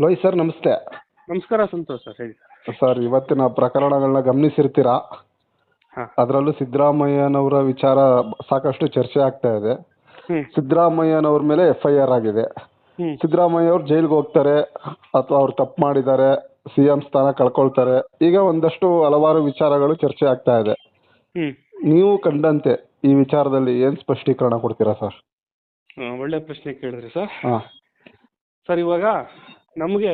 ಲೋಯ್ sir ನಮಸ್ತೆ. ನಮಸ್ಕಾರ Santosh sir ಹೇಳಿ ಸರ್. ಸರ್ ಇವತ್ತಿನ ಪ್ರಕರಣಗಳನ್ನ ಗಮನಿಸಿರ್ತೀರಾ? ಹಾಂ. ಅದರಲ್ಲೂ ಸಿದ್ದರಾಮಯ್ಯನವರ ವಿಚಾರ ಸಾಕಷ್ಟು ಚರ್ಚೆ ಆಗ್ತಾ ಇದೆ. ಹ್ಞೂ ಸಿದ್ದರಾಮಯ್ಯನವ್ರ ಮೇಲೆ ಎಫ್ ಐ ಆರ್ ಆಗಿದೆ. ಹ್ಞೂ ಸಿದ್ದರಾಮಯ್ಯ ಅವ್ರು ಜೈಲ್ಗೆ ಹೋಗ್ತಾರೆ ಅಥವಾ ಅವ್ರು ತಪ್ಪು ಮಾಡಿದ್ದಾರೆ ಸಿ ಎಂ ಸ್ಥಾನ ಕಳ್ಕೊಳ್ತಾರೆ ಈಗ ಒಂದಷ್ಟು ಹಲವಾರು ವಿಚಾರಗಳು ಚರ್ಚೆ ಆಗ್ತಾ ಇದೆ. ಹ್ಞೂ ನೀವು ಕಂಡಂತೆ ಈ ವಿಚಾರದಲ್ಲಿ ಏನು ಸ್ಪಷ್ಟೀಕರಣ ಕೊಡ್ತೀರಾ ಸರ್? ಒಳ್ಳೆ ಪ್ರಶ್ನೆ ಕೇಳಿದ್ರಿ ಸರ್. ಹಾಂ. ಸರ್ ಇವಾಗ ನಮಗೆ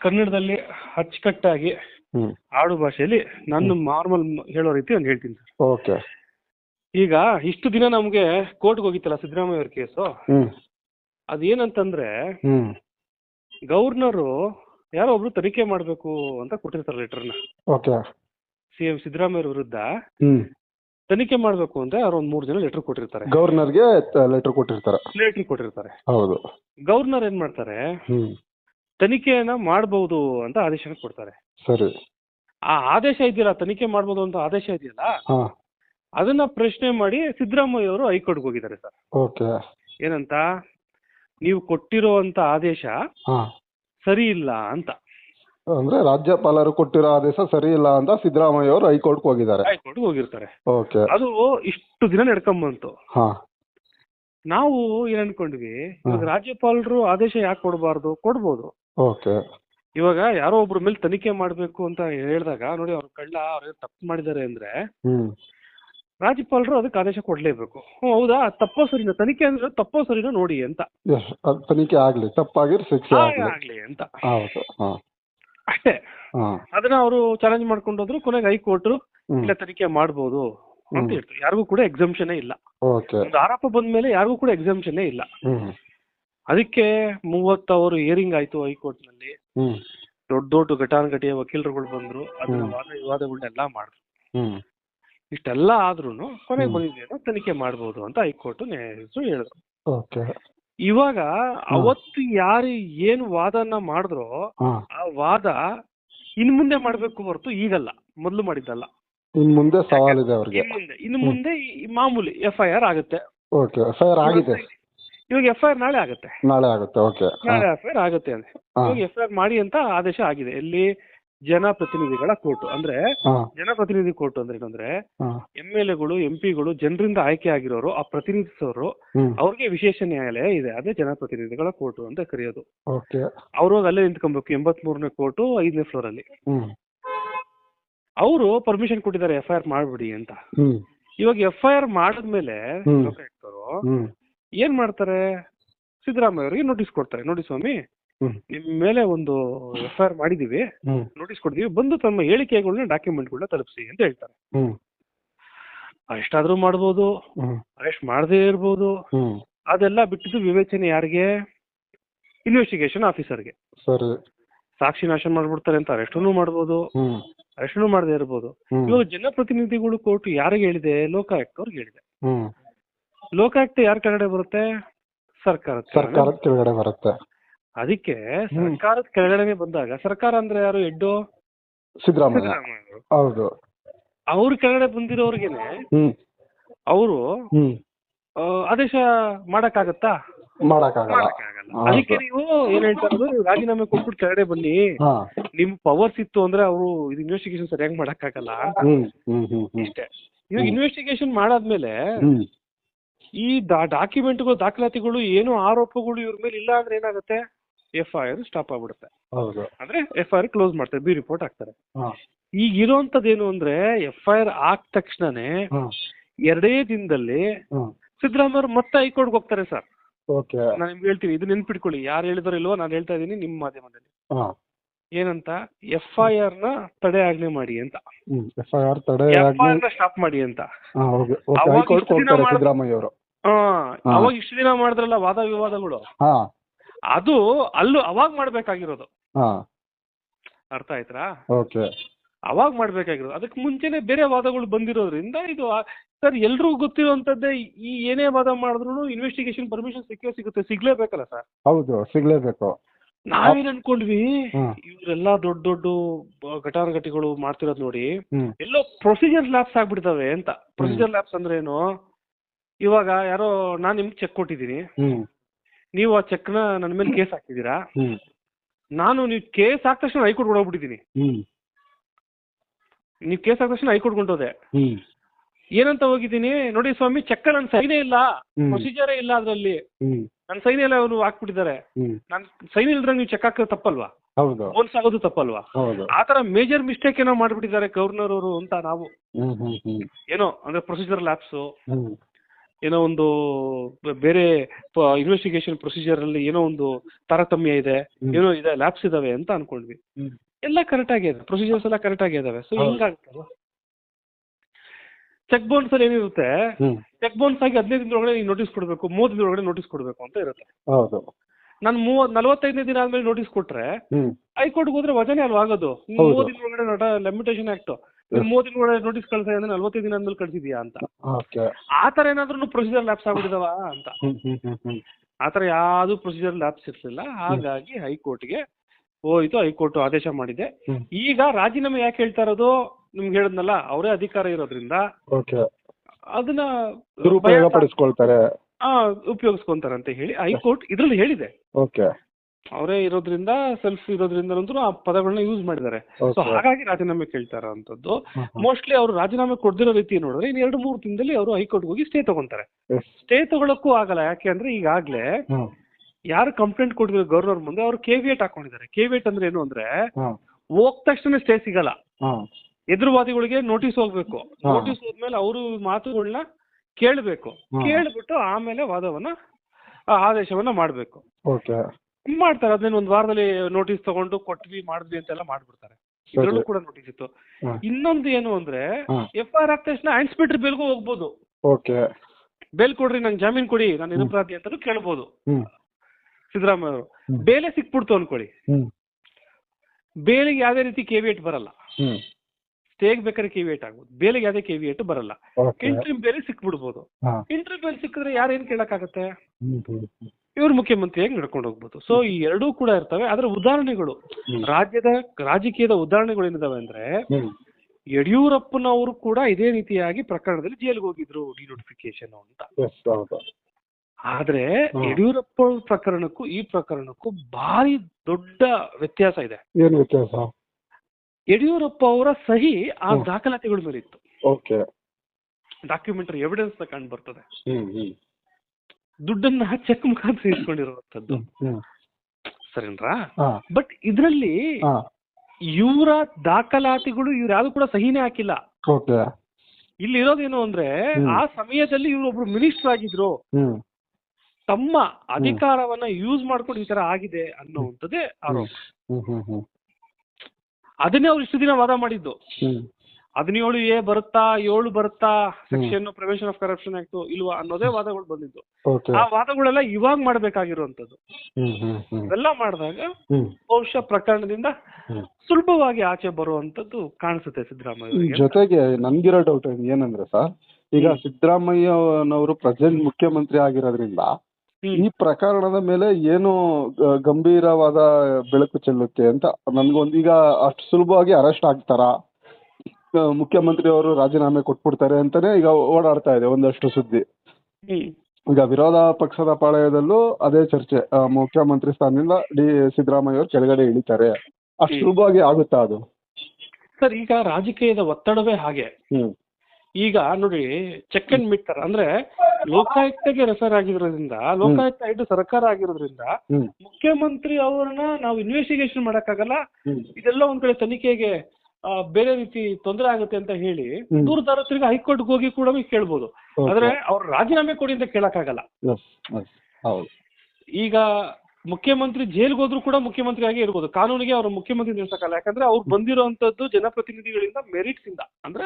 ಕನ್ನಡದಲ್ಲಿ ಅಚ್ಚುಕಟ್ಟಾಗಿ ಆಡು ಭಾಷೆಯಲ್ಲಿ ನನ್ನ ನಾರ್ಮಲ್ ಹೇಳೋ ರೀತಿ ಒಂದು ಹೇಳ್ತೀನಿ ಸರ್. ಓಕೆ. ಈಗ ಇಷ್ಟು ದಿನ ನಮಗೆ ಕೋರ್ಟ್ಗೆ ಹೋಗಿತ್ತಲ್ಲ ಸಿದ್ದರಾಮಯ್ಯ ಅವ್ರ ಕೇಸು? ಅದು ಅದೇನಂತಂದ್ರೆ ಗವರ್ನರು ಯಾರೋ ಒಬ್ರು ತನಿಖೆ ಮಾಡಬೇಕು ಅಂತ ಕೊಟ್ಟಿರ್ತಾರೆ ಲೆಟರ್ ಸಿ ಎಂ ಸಿದ್ದರಾಮಯ್ಯ ವಿರುದ್ಧ ತನಿಖೆ ಮಾಡಬೇಕು ಅಂತ ಅವ್ರು ಒಂದ್ ಮೂರು ಜನ ಲೆಟರ್ ಕೊಟ್ಟಿರ್ತಾರೆ. ಗವರ್ನರ್ಗೆ ಲೆಟರ್ ಕೊಟ್ಟಿರ್ತಾರೆ. ಲೆಟರ್ ಕೊಟ್ಟಿರ್ತಾರೆ. ಹೌದು. ಗವರ್ನರ್ ಏನ್ ಮಾಡ್ತಾರೆ? ತನಿಖೆಯನ್ನ ಮಾಡಬಹುದು ಅಂತ ಆದೇಶನ ಕೊಡ್ತಾರೆ. ಸರಿ. ಆ ಆದೇಶ ಇದೆಯಲ್ಲ ತನಿಖೆ ಮಾಡಬಹುದು ಅಂತ ಆದೇಶ ಇದೆಯಲ್ಲ? ಹಾಂ. ಅದನ್ನ ಪ್ರಶ್ನೆ ಮಾಡಿ ಸಿದ್ದರಾಮಯ್ಯ ಅವರು ಹೈಕೋರ್ಟ್ಗೆ ಹೋಗಿದ್ದಾರೆ ಸರ್. ಓಕೆ. ಏನಂತ? ನೀವು ಕೊಟ್ಟಿರುವಂತ ಆದೇಶ ಹಾಂ. ಸರಿ ಇಲ್ಲ ಅಂತ. ಅಂದ್ರೆ ರಾಜ್ಯಪಾಲರು ಕೊಟ್ಟಿರೋ ಆದೇಶ ಸರಿ ಇಲ್ಲ ಅಂತ ಸಿದ್ದರಾಮಯ್ಯ ಅವರು ಹೈಕೋರ್ಟ್ಗೆ ಹೋಗಿದ್ದಾರೆ. ಹೈಕೋರ್ಟ್ಗೆ ಹೋಗಿರ್ತಾರೆ. ಓಕೆ. ಅದು ಇಷ್ಟು ದಿನ ನಡ್ಕೊಂಬಂತು. ಹಾ. ನಾವು ಏನ್ ಅನ್ಕೊಂಡ್ವಿ? ಇವಾಗ ರಾಜ್ಯಪಾಲರು ಆದೇಶ ಯಾಕೆ ಕೊಡಬಾರ್ದು? ಕೊಡ್ಬೋದು. ಓಕೆ. ಇವಾಗ ಯಾರೋ ಒಬ್ರು ಮೇಲೆ ತನಿಖೆ ಮಾಡ್ಬೇಕು ಅಂತ ಹೇಳಿದಾಗ ನೋಡಿ ಅವ್ರ ಕಳ್ಳ ಅವ್ರಿಗೆ ತಪ್ಪು ಮಾಡಿದ್ದಾರೆ ಅಂದ್ರೆ ಹ್ಮ್. ರಾಜ್ಯಪಾಲರು ಅದಕ್ಕೆ ಆದೇಶ ಕೊಡ್ಲೇಬೇಕು. ಹ್ಮ್, ಹೌದಾ? ತಪ್ಪೋ ಸರಿನ? ತನಿಖೆ ಅಂದ್ರೆ ತಪ್ಪೋ ಸರಿನ ನೋಡಿ ಅಂತ. ಎಸ್ ಅದು ತನಿಖೆ ಆಗ್ಲಿ. ತಪ್ಪಾಗಿರ್ ಶಿಕ್ಷೆ ಆಗ್ಲಿ. ಆಗ್ಲಿ ಅಂತ. ಹೌದು ಹಾ. ಅಷ್ಟೇ. ಹಾ. ಅದನ್ನ ಅವರು ಚಾಲೆಂಜ್ ಮಾಡ್ಕೊಂಡು ಹೋದ್ರು ಕೊನೆಗೆ ಹೈಕೋರ್ಟ್ ಹ್ಮ್. ಇಲ್ಲ ತನಿಖೆ ಮಾಡ್ಬೋದು ಅಂತ. ಹೇಳ್ತಾರೆ. ಯಾರಿಗೂ ಕೂಡ ಎಕ್ಸಾಮ್ಷನ್ ಇಲ್ಲ. ಓಕೆ. ಒಂದು ಆರೋಪ ಬಂದ ಮೇಲೆ ಯಾರಿಗೂ ಕೂಡ ಎಕ್ಸಾಮ್ಷನ್ ಇಲ್ಲ. ಹ್ಮ್. ಅದಕ್ಕೆ ಮೂವತ್ತವರು ಹಿಯರಿಂಗ್ ಆಯ್ತು ಹೈಕೋರ್ಟ್ನಲ್ಲಿ ದೊಡ್ಡ ದೊಡ್ಡ ಘಟಾನುಘಟಿಯ ವಕೀಲರುಗಳು ಬಂದ್ರು. ಅದನ್ನ. ವಾದ ವಿವಾದಗಳನ್ನೆಲ್ಲ ಮಾಡಿದ್ರು. ಇಷ್ಟೆಲ್ಲ ಆದ್ರೂ ಕೊನೆಗೆ ಬಂದಿದೆ ಬಂದಿದ್ದೇನೋ ತನಿಖೆ ಮಾಡಬಹುದು ಅಂತ ಹೈಕೋರ್ಟ್ ನ್ಯಾಯಾಧೀಶರು ಹೇಳಿದ್ರು. ಇವಾಗ ಅವತ್ತು ಯಾರು ಏನು ವಾದನ ಮಾಡಿದ್ರೋ ಆ ವಾದ ಇನ್ ಮುಂದೆ ಮಾಡ್ಬೇಕು ಹೊರತು ಈಗಲ್ಲ ಮೊದಲು ಮಾಡಿದ್ದಲ್ಲ. ಇನ್ ಮುಂದೆ ಸವಾಲಿದೆ ಅವ್ರಿಗೆ. ಇನ್ ಮುಂದೆ ಇನ್ನು ಮುಂದೆ ಮಾಮೂಲಿ ಎಫ್ ಐ ಆರ್ ಆಗುತ್ತೆ. ಓಕೆ ಎಫ್ ಐ ಆರ್ ಆಗಿದೆ. ಇವಾಗ ಎಫ್ ಐ ಆರ್ ನಾಳೆ ಆಗುತ್ತೆ. ನಾಳೆ ಆಗುತ್ತೆ ಓಕೆ ನಾಳೆ ಎಫ್ ಐ ಆರ್ ಆಗುತ್ತೆ ಅಂದ್ರೆ ಇವಾಗ ಎಫ್ ಐ ಆರ್ ಮಾಡಿ ಅಂತ ಆದೇಶ ಆಗಿದೆ. ಎಲ್ಲಿ ಜನಪ್ರತಿನಿಧಿಗಳ ಕೋರ್ಟ್. ಅಂದ್ರೆ ಜನಪ್ರತಿನಿಧಿ ಕೋರ್ಟ್ ಅಂದ್ರೆ ಏನಂದ್ರೆ ಎಂ ಎಲ್ ಎಗಳು ಎಂ ಪಿಗಳು ಜನರಿಂದ ಆಯ್ಕೆ ಆಗಿರೋರು ಆ ಪ್ರತಿನಿಧಿಸೋರು ಅವ್ರಿಗೆ ವಿಶೇಷ ನ್ಯಾಯಾಲಯ ಇದೆ. ಅದೇ ಜನಪ್ರತಿನಿಧಿಗಳ ಕೋರ್ಟ್ ಅಂತ ಕರೆಯೋದು. ಅವ್ರು ಹೋಗಿ ಅಲ್ಲೇ ನಿಂತ್ಕೊಬೇಕು ಎಂಬತ್ ಮೂರನೇ ಕೋರ್ಟ್ ಐದನೇ ಫ್ಲೋರ್ ಅಲ್ಲಿ. ಅವರು ಪರ್ಮಿಷನ್ ಕೊಟ್ಟಿದ್ದಾರೆ ಎಫ್ ಐ ಆರ್ ಮಾಡ್ಬಿಡಿ ಅಂತ. ಇವಾಗ ಎಫ್ ಐ ಆರ್ ಮಾಡಿದ್ಮೇಲೆ ಲೋಕಾಯುಕ್ತರು ಏನ್ ಮಾಡ್ತಾರೆ? ಸಿದ್ದರಾಮಯ್ಯ ಅವರಿಗೆ ನೋಟಿಸ್ ಕೊಡ್ತಾರೆ. ನೋಡಿ ಸ್ವಾಮಿ ನಿಮ್ ಮೇಲೆ ಒಂದು ಎಫ್ ಐ ಆರ್ ಮಾಡಿದೀವಿ ನೋಟಿಸ್ ಕೊಡ್ತೀವಿ ಬಂದು ತಮ್ಮ ಹೇಳಿಕೆಗಳನ್ನ ಡಾಕ್ಯುಮೆಂಟ್ಗಳನ್ನ ತಲುಪಿಸಿ ಅಂತ ಹೇಳ್ತಾರೆ. ಎಷ್ಟಾದ್ರೂ ಅರೆಸ್ಟ್ ಮಾಡ್ಬೋದು ಅರೆಸ್ಟ್ ಮಾಡದೇ ಇರ್ಬೋದು. ಅದೆಲ್ಲ ಬಿಟ್ಟಿದ್ದು ವಿವೇಚನೆ ಯಾರಿಗೆ? ಇನ್ವೆಸ್ಟಿಗೇಷನ್ ಆಫೀಸರ್ಗೆ ಸರಿ. ಸಾಕ್ಷಿ ನಾಶನ್ ಮಾಡ್ಬಿಡ್ತಾರೆ ಅಂತ ಅರೆಸ್ಟನ್ನು ಮಾಡ್ಬೋದು. ಹ್ಮ್. ಅರೆಸ್ಟನ್ನು ಮಾಡದೇ ಇರ್ಬೋದು. ಇವಾಗ ಜನಪ್ರತಿನಿಧಿಗಳು ಕೋರ್ಟ್ ಯಾರಿಗೆ ಹೇಳಿದೆ? ಲೋಕಾಯುಕ್ತ ಅವ್ರಿಗೆ ಹೇಳಿದೆ ಲೋಕಾಯುಕ್ತ ಯಾರ ಕೆಳಗಡೆ ಬರುತ್ತೆ? ಸರ್ಕಾರ ಸರ್ಕಾರದ ಕೆಳಗಡೆ ಬರುತ್ತೆ. ಅದಕ್ಕೆ ಸರ್ಕಾರದ ಕೆಳಗಡೆ ಬಂದಾಗ ಸರ್ಕಾರ ಅಂದ್ರೆ ಯಾರು? ಎಡ್ಡು? ಸಿದ್ದರಾಮಯ್ಯ. ಹೌದು. ಅವ್ರ ಕೆಳಗಡೆ ಬಂದಿರೋರ್ಗೆನೆ ಅವರು ಆದೇಶ ಮಾಡಕ್ಕಾಗತ್ತಾ? ಮಾಡಕ್ಕಾಗಲ್ಲ. ಅದಕ್ಕೆ ನೀವು ಏನ್ ಹೇಳ್ತಾ ಇರೋದು? ನೀವು ರಾಜೀನಾಮೆ ಕೊಟ್ಬಿಟ್ಟು ಕೆಳಗಡೆ ಬನ್ನಿ. ನಿಮ್ ಪವರ್ಸ್ ಇತ್ತು ಅಂದ್ರೆ ಅವರು ಇದು ಇನ್ವೆಸ್ಟಿಗೇಷನ್ ಸರಿಯಾಗಿ ಮಾಡಕ್ಕಾಗಲ್ಲ ಇಷ್ಟೇ. ಇವಾಗ ಇನ್ವೆಸ್ಟಿಗೇಷನ್ ಮಾಡಾದ್ಮೇಲೆ ಈ ಡಾಕ್ಯುಮೆಂಟ್ಗಳು ದಾಖಲಾತಿಗಳು ಏನು ಆರೋಪಗಳು ಇವ್ರ ಮೇಲೆ ಇಲ್ಲ ಅಂದ್ರೆ ಏನಾಗುತ್ತೆ? ಎಫ್ ಐ ಆರ್ ಸ್ಟಾಪ್ ಆಗ್ಬಿಡುತ್ತೆ. ಹೌದು. ಅಂದ್ರೆ ಎಫ್ ಐ ಆರ್ ಕ್ಲೋಸ್ ಮಾಡ್ತಾರೆ ಬಿ ರಿಪೋರ್ಟ್ ಹಾಕ್ತಾರೆ. ಈಗ ಇರೋಂಥದ್ದು ಏನು ಅಂದ್ರೆ ಎಫ್ ಐ ಆರ್ ಆದ ತಕ್ಷಣನೇ ಎರಡೇ ದಿನದಲ್ಲಿ ಸಿದ್ದರಾಮಯ್ಯ ಮತ್ತೆ ಹೈಕೋರ್ಟ್ಗೆ ಹೋಗ್ತಾರೆ ಸರ್. ನಾನು ನಿಮ್ಗೆ ಹೇಳ್ತೀನಿ ಇದು ನೆನ್ಪಿಟ್ಕೊಳ್ಳಿ. ಯಾರು ಹೇಳಿದಾರೋ ಇಲ್ವೋ ನಾನು ಹೇಳ್ತಾ ಇದ್ದೀನಿ ನಿಮ್ಮ ಮಾಧ್ಯಮದಲ್ಲಿ. ಏನಂತ? ಎಫ್ ಐ ಆರ್ನ ತಡೆ ಆಜ್ಞೆ ಮಾಡಿ ಅಂತ. ಎಫ್ ಐ ಆರ್ ತಡೆ ಆಜ್ಞೆ ಸ್ಟಾಪ್ ಮಾಡಿ ಅಂತ. ಸಿದ್ದರಾಮಯ್ಯ ಅವರು. ಅವಾಗ ಇಷ್ಟು ದಿನ ಮಾಡಿದ್ರಲ್ಲ ವಾದ ವಿವಾದಗಳು ಅದು ಅಲ್ಲೂ ಅವಾಗ ಮಾಡ್ಬೇಕಾಗಿರೋದು. ಅರ್ಥ ಆಯ್ತಾ ಓಕೆ. ಅವಾಗ ಮಾಡ್ಬೇಕಾಗಿರೋದು. ಅದಕ್ಕೆ ಮುಂಚೆನೆ ಬೇರೆ ವಾದಗಳು ಬಂದಿರೋದ್ರಿಂದ ಇದು ಸರ್ ಎಲ್ರಿಗೂ ಗೊತ್ತಿರುವಂತದ್ದೇ ಈ ಏನೇ ವಾದ ಮಾಡಿದ್ರು ಇನ್ವೆಸ್ಟಿಗೇಷನ್ ಪರ್ಮಿಷನ್ ಸಿಕ್ಕೇ ಸಿಗುತ್ತೆ. ಸಿಗ್ಲೇಬೇಕಲ್ಲ ಸರ್? ಹೌದು ಸಿಗ್ಲೇಬೇಕು. ನಾವೇನ್ ಅನ್ಕೊಂಡ್ವಿ ಇವ್ರೆಲ್ಲಾ ದೊಡ್ಡ ದೊಡ್ಡ ಘಟಾನು ಘಟಾನುಘಟಿಗಳು ಮಾಡ್ತಿರೋದ್ ನೋಡಿ ಎಲ್ಲೋ ಪ್ರೊಸೀಜರ್ ಲ್ಯಾಬ್ಸ್ ಆಗ್ಬಿಡ್ತಾವೆ ಅಂತ. ಪ್ರೊಸೀಜರ್ ಲ್ಯಾಬ್ಸ್ ಅಂದ್ರೆ ಏನು ಇವಾಗ ಯಾರೋ ನಾನ್ ನಿಮ್ಗೆ ಚೆಕ್ ಕೊಟ್ಟಿದ್ದೀನಿ. ನೀವು ಆ ಚೆಕ್ನ ನನ್ನ ಮೇಲೆ ಕೇಸ್ ಹಾಕಿದ್ದೀರಾ? ನಾನು ನೀವು ಕೇಸ್ ಹಾಕ ತಕ್ಷಣ ಹೈಕೋರ್ಟ್ ಕೊಡೋಗ್ಬಿಟ್ಟಿದ್ದೀನಿ ಹ್ಮ್. ನೀವು ಕೇಸ್ ಹಾಕ ತಕ್ಷಣ ಹೈಕೋರ್ಟ್ ಕೊಂಡೋದೆ ಏನಂತ ಹೋಗಿದ್ದೀನಿ? ನೋಡಿ ಸ್ವಾಮಿ ಚೆಕ್ ನನ್ ಸೈನೇ ಇಲ್ಲ. ಹ್ಮ್. ಪ್ರೊಸೀಜರೇ ಇಲ್ಲ ಅದರಲ್ಲಿ. ಹ್ಮ್. ನನ್ನ ಸೈನ್ ಎಲ್ಲ ಅವರು ಹಾಕ್ಬಿಟ್ಟಿದ್ದಾರೆ. ಹ್ಮ್. ನನ್ನ ಸೈನ್ ಇಲ್ದ್ರೆ ನೀವು ಚೆಕ್ ಹಾಕೋದು ತಪ್ಪಲ್ವಾ? ಹೌದು. ಬೋನ್ಸ್ ಆಗೋದು ತಪ್ಪಲ್ವಾ? ಹೌದು. ಆತರ ತರ ಮೇಜರ್ ಮಿಸ್ಟೇಕ್ ಏನೋ ಮಾಡ್ಬಿಟ್ಟಿದ್ದಾರೆ ಗವರ್ನರ್ ಅವರು ಅಂತ ನಾವು. ಹ್ಮ್ ಹ್ಮ್ ಹ್ಮ್. ಏನೋ ಅಂದ್ರೆ ಪ್ರೊಸೀಜರ್ ಲ್ಯಾಪ್ಸ್ ಹ್ಮ್. ಏನೋ ಒಂದು ಬ- ಬೇರೆ ಇನ್ವೆಸ್ಟಿಗೇಷನ್ ಪ್ರೊಸೀಜರ್ ಅಲ್ಲಿ ಏನೋ ಒಂದು ತಾರತಮ್ಯ ಇದೆ. ಹ್ಮ್. ಏನೋ ಇದೆ ಲ್ಯಾಬ್ಸ್ ಇದಾವೆ ಅಂತ ಅನ್ಕೊಂಡ್ವಿ. ಹ್ಮ್. ಎಲ್ಲ ಕರೆಕ್ಟ್ ಆಗಿದೆ. ಪ್ರೊಸೀಜರ್ಸ್ ಎಲ್ಲ ಕರೆಕ್ಟ್ ಆಗಿದಾವೆ ಸೊ ಹೌದು. ಚೆಕ್ ಬೌನ್ಸ್ ಅಲ್ಲಿ ಏನಿರುತ್ತೆ ಹ್ಮ್. ಚೆಕ್ ಬೌನ್ಸ್ ಆಗಿ ಹದಿನೈದು ದಿನದೊಳಗಡೆ ನೀವು ನೋಟಿಸ್ ಕೊಡಬೇಕು ಮೂವತ್ತು ದಿನದೊಳಗಡೆ ನೋಟಿಸ್ ಕೊಡಬೇಕು ಅಂತ ಇರುತ್ತೆ. ಹೌದು. ನಾನು ಮೂವತ್ ನಲವತ್ತೈದನೇ ದಿನ ಆದ್ಮೇಲೆ ನೋಟಿಸ್ ಕೊಟ್ರೆ ಹ್ಮ್. ಹೈಕೋರ್ಟ್ಗೆ ಹೋದ್ರೆ ವಜನೆ ಅಲ್ವಾ ಆಗೋದು? ಹೌದು. ಮೂವತ್ತು ದಿನ ಒಳಗಡೆ ನಟ ಲಿಮಿಟೇಷನ್ ಆಕ್ಟ್ ಮೂವತ್ತು ದಿನ ಒಳಗಡೆ ನೋಟಿಸ್ ಕಳ್ಸ ಅಂದ್ರೆ ನಲವತ್ತೈದು ದಿನ ಆದ್ಮೇಲೆ ಕಳ್ಸಿದ್ಯಾ ಅಂತ. ಓಕೆ. ಆ ತರ ಏನಾದ್ರೂ ಪ್ರೊಸೀಜರ್ ಲ್ಯಾಪ್ಸ್ ಆಗ್ಬಿಟ್ಟಿದಾವ ಅಂತ. ಆತರ ಹ್ಮ್ ಹ್ಮ್ ಹ್ಮ್. ಆ ಥರ ಯಾವುದು ಪ್ರೊಸೀಜರ್ ಲ್ಯಾಪ್ಸ್ ಇರಲಿಲ್ಲ. ಹಾಗಾಗಿ ಹೈಕೋರ್ಟ್ಗೆ ಹೋಯ್ತು ಹೈಕೋರ್ಟ್ ಆದೇಶ ಮಾಡಿದೆ. ಹ್ಮ್. ಈಗ ರಾಜೀನಾಮೆ ಯಾಕೆ ಹೇಳ್ತಾ ಇರೋದು? ನಿಮ್ಗೆ ಹೇಳಿದ್ನಲ್ಲ ಅವರೇ ಅಧಿಕಾರ ಇರೋದ್ರಿಂದ ಓಕೆ. ಅದನ್ನ ದುರುಪಯೋಗ ಪಡಿಸ್ಕೊಳ್ತಾರೆ ಆ, ಉಪಯೋಗಿಸ್ಕೊಂತಾರೆ ಅಂತ ಹೇಳಿ. ಹೈಕೋರ್ಟ್ ಇದ್ರಲ್ಲಿ ಹೇಳಿದೆ. ಓಕೆ. ಅವರೇ ಇರೋದ್ರಿಂದ ಸೆಲ್ಫ್ ಇರೋದ್ರಿಂದ ಅಂತೂ ಆ ಪದಗಳನ್ನ ಯೂಸ್ ಮಾಡಿದ್ದಾರೆ. ಸೊ ಹಾಗಾಗಿ ರಾಜೀನಾಮೆ ಕೇಳ್ತಾರಂತದ್ದು ಮೋಸ್ಟ್ಲಿ ಅವರು ರಾಜೀನಾಮೆ ಕೊಡ್ದಿರೋ ರೀತಿ ನೋಡಿದ್ರೆ ಇನ್ನು ಎರಡು ಮೂರು ದಿನದಲ್ಲಿ ಅವರು ಹೈಕೋರ್ಟ್ ಹೋಗಿ ಸ್ಟೇ ತಗೊಂತಾರೆ ಸ್ಟೇ ತಗೊಳಕ್ಕೂ ಆಗಲ್ಲ. ಯಾಕೆ ಅಂದ್ರೆ ಈಗಾಗ್ಲೇ ಯಾರು ಕಂಪ್ಲೇಂಟ್ ಕೊಟ್ಟಿದ್ರು ಗವರ್ನರ್ ಮುಂದೆ ಅವ್ರು ಕೆವಿಯೇಟ್ ಹಾಕೊಂಡಿದ್ದಾರೆ. ಕೆವಿಯೇಟ್ ಅಂದ್ರೆ ಏನು ಅಂದ್ರೆ ಹೋಗ್ ತಕ್ಷಣ ಸ್ಟೇ ಸಿಗಲ್ಲ. ಎದುರುವಾದಿಗಳಿಗೆ ನೋಟಿಸ್ ಹೋಗ್ಬೇಕು. ನೋಟಿಸ್ ಹೋದ್ಮೇಲೆ ಅವರು ಮಾತುಗಳನ್ನ ಕೇಳಬೇಕು. ಕೇಳ್ಬಿಟ್ಟು ಆಮೇಲೆ ವಾದವನ್ನ ಆದೇಶವನ್ನ ಮಾಡಬೇಕು. ಮಾಡ್ತಾರೆ. ಅದನ್ನ ಒಂದ್ ವಾರದಲ್ಲಿ ನೋಟಿಸ್ ತಗೊಂಡು ಕೊಟ್ವಿ ಮಾಡಿದ್ವಿ ಅಂತೆಲ್ಲ ಮಾಡ್ಬಿಡ್ತಾರೆ. ಇದ್ರಲ್ಲೂ ಕೂಡ ನೋಟಿಸ್ ಇತ್ತು. ಇನ್ನೊಂದು ಏನು ಅಂದ್ರೆ. ಎಫ್ ಐ ಆರ್ ಆದ ತಕ್ಷಣ ಇನ್ಸ್ಪೆಕ್ಟರ್ ಬೇಲ್ಗೂ ಹೋಗ್ಬೋದು. ಬೇಲ್ ಕೊಡ್ರಿ ನಂಗೆ ಜಾಮೀನ್ ಕೊಡಿ ನಾನು ನಿರಪರಾಧಿ ಅಂತಾನು ಕೇಳ್ಬೋದು. ಸಿದ್ದರಾಮಯ್ಯ ಅವರು. ಬೇಲೆ ಸಿಕ್ಬಿಡ್ತು ಅನ್ಕೊಳ್ಳಿ. ಬೇಲಿಗೆ ಯಾವುದೇ ರೀತಿ ಕೆವಿಯೇಟ್ ಬರಲ್ಲ. ಸ್ಟೇಗ್ ಬೇಕಾದ್ರೆ ಕೆವಿಯೇಟ್ ಆಗ್ಬೋದು. ಬೇಲಿಗೆ ಯಾವುದೇ ಕೆವಿಯೇಟ್ ಬರಲ್ಲ. ಇಂಟ್ರಿಮ್ ಬೇರೆ ಸಿಕ್ಬಿಡ್ಬೋದು. ಇಂಟ್ರಿಮ್ ಬೇರೆ ಸಿಕ್ಕಿದ್ರೆ ಯಾರೇನ್ ಕೇಳಕ್ಕಾಗತ್ತೆ? ಇವ್ರ ಮುಖ್ಯಮಂತ್ರಿಯಾಗಿ ನಡ್ಕೊಂಡು ಹೋಗ್ಬೋದು? ಸೊ ಈ ಎರಡೂ ಕೂಡ ಇರ್ತವೆ. ಅದರ ಉದಾಹರಣೆಗಳು ರಾಜ್ಯದ ರಾಜಕೀಯದ ಉದಾಹರಣೆಗಳು ಏನಿದಾವೆ ಅಂದ್ರೆ ಯಡಿಯೂರಪ್ಪನವರು ಕೂಡ ಇದೇ ರೀತಿಯಾಗಿ ಪ್ರಕರಣದಲ್ಲಿ ಜೈಲಿಗೆ ಹೋಗಿದ್ರು ಡಿನೋಟಿಫಿಕೇಶನ್ ಅಂತ. ಆದ್ರೆ. ಯಡಿಯೂರಪ್ಪ ಪ್ರಕರಣಕ್ಕೂ ಈ ಪ್ರಕರಣಕ್ಕೂ ಭಾರಿ ದೊಡ್ಡ ವ್ಯತ್ಯಾಸ ಇದೆ. ಏನು ವ್ಯತ್ಯಾಸ? ಯಡಿಯೂರಪ್ಪ ಅವರ ಸಹಿ ಆ. ದಾಖಲಾತಿಗಳ ಮೇಲೆ ಇತ್ತು. ಓಕೆ. ಡಾಕ್ಯುಮೆಂಟರಿ ಎವಿಡೆನ್ಸ್ ಕಂಡು ಬರ್ತದೆ. ದುಡ್ಡನ್ನ ಚೆಕ್ ಮುಖಾಂತರ ಇಟ್ಕೊಂಡಿರುವಂತದ್ದು ಸರಿನ್ರಾ? ಬಟ್ ಇದ್ರಲ್ಲಿ ಇವರ ದಾಖಲಾತಿಗಳು ಇವ್ರ ಯಾವ್ದು ಕೂಡ ಸಹಿನೇ ಹಾಕಿಲ್ಲ. ಇಲ್ಲಿ ಇರೋದೇನು ಅಂದ್ರೆ ಆ ಸಮಯದಲ್ಲಿ ಇವರೊಬ್ರು ಒಬ್ರು ಮಿನಿಸ್ಟರ್ ಆಗಿದ್ರು. ತಮ್ಮ ಅಧಿಕಾರವನ್ನ ಯೂಸ್ ಮಾಡ್ಕೊಂಡು ಈ ತರ ಆಗಿದೆ ಅನ್ನೋದೇ ಆರೋಪ. ಅದನ್ನೇ ಅವ್ರು ಇಷ್ಟು ದಿನ ವಾದ ಮಾಡಿದ್ದು. ಹದಿನೇಳು ಎ ಬರುತ್ತಾ ಏಳು ಬರುತ್ತಾ section prevention of corruption act ಇಲ್ವಾ ಅನ್ನೋದೇ ವಾದಗಳು ಬಂದಿದ್ದು. ಆ ವಾದಗಳೆಲ್ಲ ಇವಾಗ ಮಾಡ್ಬೇಕಾಗಿರುವಂತದ್ದು ಇವೆಲ್ಲ ಮಾಡಿದಾಗ ಬಹುಶಃ ಪ್ರಕರಣದಿಂದ ಸುಲಭವಾಗಿ ಆಚೆ ಬರುವಂತದ್ದು ಕಾಣಿಸುತ್ತೆ ಸಿದ್ದರಾಮಯ್ಯ. ಜೊತೆಗೆ ನನ್ಗಿರೋ ಡೌಟ್ ಏನಂದ್ರೆ ಸರ್ ಈಗ ಸಿದ್ಧರಾಮಯ್ಯನವರು ಸಿದ್ದರಾಮಯ್ಯನವರು ಪ್ರೆಸೆಂಟ್ ಮುಖ್ಯಮಂತ್ರಿ ಆಗಿರೋದ್ರಿಂದ. ಈ ಪ್ರಕರಣದ ಮೇಲೆ ಏನು ಗ- ಗಂಭೀರವಾದ ಬೆಳಕು ಚೆಲ್ಲುತ್ತೆ ಅಂತ ನನ್ಗೊಂದು ಈಗ ಅಷ್ಟು ಸುಲಭವಾಗಿ ಅರೆಸ್ಟ್ ಆಗ್ತಾರಾ? ಆ, ಮುಖ್ಯಮಂತ್ರಿ ಅವರು ರಾಜೀನಾಮೆ ಕೊಟ್ಬಿಡ್ತಾರೆ ಅಂತಾನೆ ಈಗ ಓಡಾಡ್ತಾ ಇದೆ ಒಂದಷ್ಟು ಸುದ್ದಿ. ಹ್ಮ್. ಈಗ ವಿರೋಧ ಪಕ್ಷದ ಪಾಳಯದಲ್ಲೂ ಅದೇ ಚರ್ಚೆ. ಆ, ಮುಖ್ಯಮಂತ್ರಿ ಸ್ಥಾನದಿಂದ ಡಿ ಸಿದ್ದರಾಮಯ್ಯ ಅವರು ಕೆಳಗಡೆ ಇಳಿತಾರೆ. ಅಷ್ಟು ಸುಲಭವಾಗಿ ಆಗುತ್ತಾ ಅದು? ಸರ್ ಈಗ ರಾಜಕೀಯದ ಒತ್ತಡವೇ ಹಾಗೆ. ಹ್ಮ್. ಈಗ ನೋಡಿ ಚೆಕ್ ಅಂಡ್ ಮಿಟ್ ತರ. ಅಂದ್ರೆ ಲೋಕಾಯುಕ್ತಗೆ ರೆಫರ್ ಆಗಿರೋದ್ರಿಂದ ಲೋಕಾಯುಕ್ತ ಹೆಡ್ ಸರ್ಕಾರ ಆಗಿರೋದ್ರಿಂದ ಮುಖ್ಯಮಂತ್ರಿ ಅವ್ರನ್ನ ನಾವು ಇನ್ವೆಸ್ಟಿಗೇಷನ್ ಮಾಡಕ್ಕಾಗಲ್ಲ. ಇದೆಲ್ಲ ಒಂದ್ ಕಡೆ ತನಿಖೆಗೆ ಬೇರೆ ರೀತಿ ತೊಂದರೆ ಆಗುತ್ತೆ ಅಂತ ಹೇಳಿ. ದೂರದಾರತ್ರಿಗೆ ಹೈಕೋರ್ಟ್ ಹೋಗಿ ಕೂಡ ಕೇಳ್ಬೋದು. ಆದ್ರೆ ಅವ್ರು ರಾಜೀನಾಮೆ ಕೊಡಿ ಅಂತ ಕೇಳಕ್ಕಾಗಲ್ಲ. ಈಗ ಮುಖ್ಯಮಂತ್ರಿ ಜೈಲ್ಗೆ ಹೋದ್ರು ಕೂಡ ಮುಖ್ಯಮಂತ್ರಿ ಆಗೇ ಇರ್ಬೋದು. ಕಾನೂನಿಗೆ ಅವರು ಮುಖ್ಯಮಂತ್ರಿ ನಿಲ್ಸಕ್ಕಲ್ಲ ಯಾಕಂದ್ರೆ ಅವ್ರು ಬಂದಿರುವಂತದ್ದು ಜನಪ್ರತಿನಿಧಿಗಳಿಂದ ಮೆರಿಟ್ಸ್ ಇಂದ. ಅಂದ್ರೆ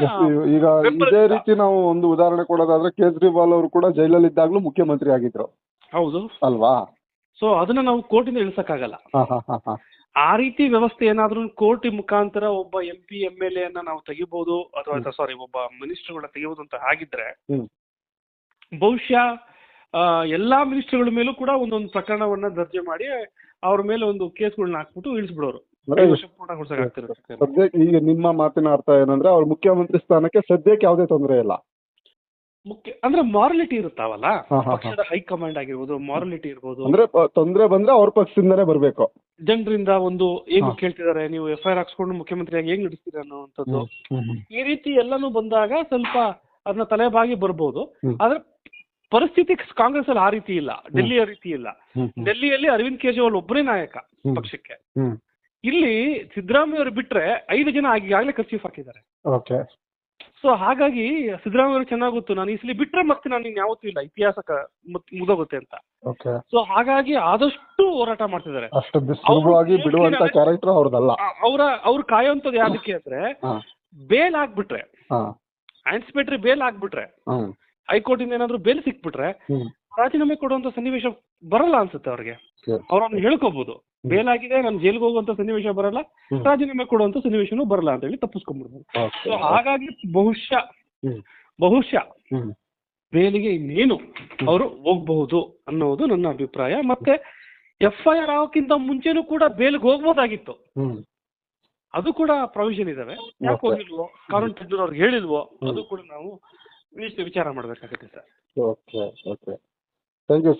ಈಗ ಇದೇ ರೀತಿ ನಾವು ಒಂದು ಉದಾಹರಣೆ ಕೊಡೋದಾದ್ರೆ ಕೇಜ್ರಿವಾಲ್ ಅವರು ಕೂಡ ಜೈಲಲ್ಲಿ ಇದ್ದಾಗ್ಲೂ ಮುಖ್ಯಮಂತ್ರಿ ಆಗಿದ್ರು. ಹೌದು. ಅಲ್ವಾ? ಸೊ ಅದನ್ನ ನಾವು ಕೋರ್ಟಿಂದ ಇಳಿಸಕ್ಕಾಗಲ್ಲ ಆ ರೀತಿ ವ್ಯವಸ್ಥೆ ಏನಾದ್ರೂ ಕೋರ್ಟ್ ಮುಖಾಂತರ ಒಬ್ಬ M P M L A ನಾವು ತೆಗಿಬಹುದು ಅಥವಾ ಸಾರಿ ಒಬ್ಬ ಮಿನಿಸ್ಟರ್ಗಳನ್ನ ತೆಗಿಬಹುದು ಅಂತ ಆಗಿದ್ರೆ ಬಹುಶಃ ಎಲ್ಲಾ ಮಿನಿಸ್ಟರ್ಗಳ ಮೇಲೂ ಕೂಡ ಒಂದೊಂದು ಪ್ರಕರಣವನ್ನ ದರ್ಜೆ ಮಾಡಿ ಅವ್ರ ಮೇಲೆ ಒಂದು ಕೇಸ್ಗಳನ್ನ ಹಾಕ್ಬಿಟ್ಟು ಇಳಿಸ್ಬಿಡೋರು. ಸದ್ಯಕ್ಕೆ ಈಗ ನಿಮ್ಮ ಮಾತಿನ ಅರ್ಥ ಏನಂದ್ರೆ ಅವ್ರ ಮುಖ್ಯಮಂತ್ರಿ ಸ್ಥಾನಕ್ಕೆ ಸದ್ಯಕ್ಕೆ ಯಾವುದೇ ತೊಂದರೆ ಇಲ್ಲ. ಮುಖ್ಯ ಅಂದ್ರೆ ಮಾರಲಿಟಿ ಇರುತ್ತಾವಲ್ಲ? ಪಕ್ಷದ ಹೈಕಮಾಂಡ್ ಆಗಿರ್ಬೋದು ಮಾರಲಿಟಿ ಇರ್ಬೋದು. ಅಂದ್ರೆ ತೊಂದರೆ ಬಂದ್ರೆ ಅವ್ರ ಪಕ್ಷದಿಂದಾನೇ ಬರ್ಬೇಕು. ಜನರಿಂದ ಒಂದು ಏನು. ಕೇಳ್ತಿದ್ದಾರೆ ನೀವು ಎಫ್ ಐ ಆರ್ ಹಾಕ್ಸ್ಕೊಂಡು ಮುಖ್ಯಮಂತ್ರಿಯಾಗಿ ಹೆಂಗ್ ನಡೆಸ್ತೀರಾ ಅನ್ನೋವಂಥದ್ದು. ಈ ರೀತಿ ಎಲ್ಲಾನು ಬಂದಾಗ ಸ್ವಲ್ಪ ಅದನ್ನ ತಲೆಬಾಗಿ ಬರ್ಬೋದು. ಆದ್ರೆ ಪರಿಸ್ಥಿತಿ ಕಾಂಗ್ರೆಸ್ ಅಲ್ಲಿ ಆ ರೀತಿ ಇಲ್ಲ. ಡೆಲ್ಲಿಯ ರೀತಿ ಇಲ್ಲ. ಡೆಲ್ಲಿಯಲ್ಲಿ ಅರವಿಂದ್ ಕೇಜ್ರಿವಾಲ್ ಒಬ್ಬನೇ ನಾಯಕ ಪಕ್ಷಕ್ಕೆ. ಇಲ್ಲಿ ಸಿದ್ದರಾಮಯ್ಯ ಅವರು ಬಿಟ್ರೆ ಐದು ಜನ ಈಗಾಗಲೇ ಕರ್ಚೀಫ್ ಹಾಕಿದ್ದಾರೆ. ಸೊ ಹಾಗಾಗಿ ಸಿದ್ದರಾಮಯ್ಯ ಅವರು ಚೆನ್ನಾಗಿ ಗೊತ್ತು. ನಾನು ಇಸ್ಲಿ ಸಲ ಬಿಟ್ರೆ ಮತ್ತೆ ನಾನು ಇನ್ ಯಾವತ್ತೂ ಇಲ್ಲ. ಇತಿಹಾಸ ಮುಗೋಗುತ್ತೆ ಅಂತ. ಸೊ ಹಾಗಾಗಿ ಆದಷ್ಟು ಹೋರಾಟ ಮಾಡ್ತಿದ್ದಾರೆ. ಅವರ ಅವ್ರು ಕಾಯೋಂಥದ್ದು ಯಾವ್ದಕ್ಕೆ ಅಂದ್ರೆ ಬೇಲ್ ಆಗ್ಬಿಟ್ರೆ ಆಂಟಿಸಿಪೇಟರಿ ಬೇಲ್ ಆಗ್ಬಿಟ್ರೆ ಹ್ಮ್ ಹೈಕೋರ್ಟ್ ಇಂದ ಏನಾದ್ರು ಬೇಲ್ ಸಿಕ್ಬಿಟ್ರೆ ರಾಜೀನಾಮೆ ಕೊಡುವಂತ ಸನ್ನಿವೇಶ ಬರಲ್ಲ ಅನ್ಸುತ್ತೆ ಅವ್ರಿಗೆ. ಅವ್ರನ್ನ ಹೇಳ್ಕೋಬಹುದು ಬೇಲ್ ಆಗಿದೆ ನಾನು ಜೈಲ್ಗೆ ಹೋಗುವಂತ ಸನ್ನಿವೇಶ ಬರಲ್ಲ. ರಾಜೀನಾಮೆ ಕೊಡುವಂತ ಸನ್ನಿವೇಶನೂ ಬರಲ್ಲ ಅಂತ ಹೇಳಿ ತಪ್ಪಿಸ್ಕೊಂಡ್ಬಿಡ್ಬೋದು. ಸೊ ಹಾಗಾಗಿ ಬಹುಶಃ ಬಹುಶಃ ಬೇಲಿಗೆ ಇನ್ನೇನು ಅವರು ಹೋಗಬಹುದು ಅನ್ನೋದು ನನ್ನ ಅಭಿಪ್ರಾಯ. ಮತ್ತೆ ಎಫ್ ಐ ಆರ್ ಆಗೋಕ್ಕಿಂತ ಮುಂಚೆನೂ ಕೂಡ ಬೇಲ್ಗೆ ಹೋಗ್ಬೋದಾಗಿತ್ತು. ಅದು ಕೂಡ ಪ್ರೊವಿಷನ್ ಇದಾವೆ. ಯಾಕೆ. ಹೋಗಿಲ್ವೋ? ಕಾನೂನು ತಜ್ಞರು ಅವ್ರಿಗೆ ಹೇಳಿಲ್ವೋ? ಅದು ಕೂಡ ನಾವು ವಿಚಾರ ಮಾಡ್ಬೇಕಾಗುತ್ತೆ sir. Okay okay. Thank you